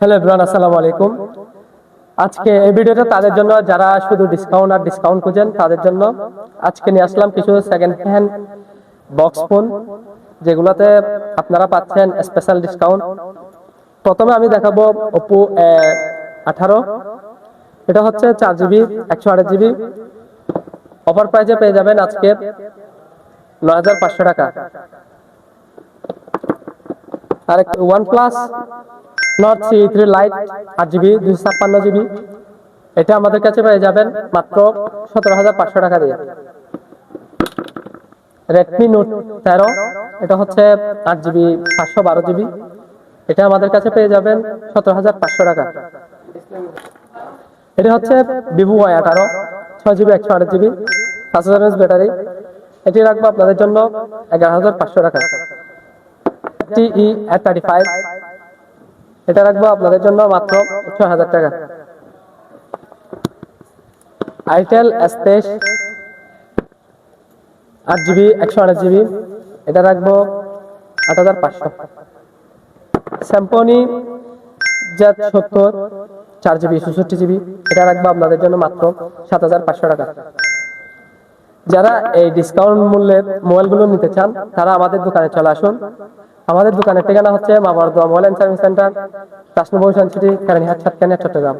Hello everyone, আসসালামু আলাইকুম। আজকে এই ভিডিওটা তাদের জন্য যারা শুধু ডিসকাউন্ট আর ডিসকাউন্ট খুঁজেন, তাদের জন্য আজকে নিয়ে আসলাম কিছু সেকেন্ড হ্যান্ড বক্স ফোন যেগুলোতে আপনারা পাচ্ছেন স্পেশাল ডিসকাউন্ট প্রথমে আমি দেখাবো ওপো আঠারো। এটা হচ্ছে চার জিবি একশো আট জিবি অফার প্রাইজে পেয়ে যাবেন আজকে নয় হাজার পাঁচশো টাকা। আর OnePlus Nord C three lite আট জিবি দুশো ছাপ্পান্ন জিবি। এটা আমাদের কাছে পেয়ে যাবেন মাত্র সতেরো হাজার পাঁচশো টাকা দিয়ে। রেডমি নোট তেরো, এটা হচ্ছে আট জিবি, পাঁচশো বারো জিবি। এটা আমাদের কাছে পেয়ে যাবেন সতেরো হাজার পাঁচশো টাকা। এটা হচ্ছে ভিভো ওয়াই আঠারো, ছয় জিবি, একশো আট জিবি, পাঁচ হাজার এমএস ব্যাটারি। এটি রাখব আপনাদের জন্য এগারো হাজার পাঁচশো টাকা। টিই থার্টি ফাইভ এটা রাখব আপনাদের জন্য মাত্র ছয় হাজার টাকা। আইটেল স্পেস আট জিবি, একশো আট জিবি, এটা রাখব আট হাজার পাঁচশো। স্যাম্পনি জেড সত্তর, চার জিবি, চৌষট্টি জিবি, এটা রাখব আপনাদের জন্য মাত্র সাত হাজার পাঁচশো টাকা। যারা এই ডিসকাউন্ট মূল্যে মোবাইলগুলো নিতে চান, তারা আমাদের দোকানে চলে আসুন। আমাদের দোকানের ঠিকানা হচ্ছে মামার দোয়া মোবাইল সার্ভিস সেন্টার রাষ্ট্র ভবিষ্যৎ সিটি হাত সাতকানিয়া, চট্টগ্রাম।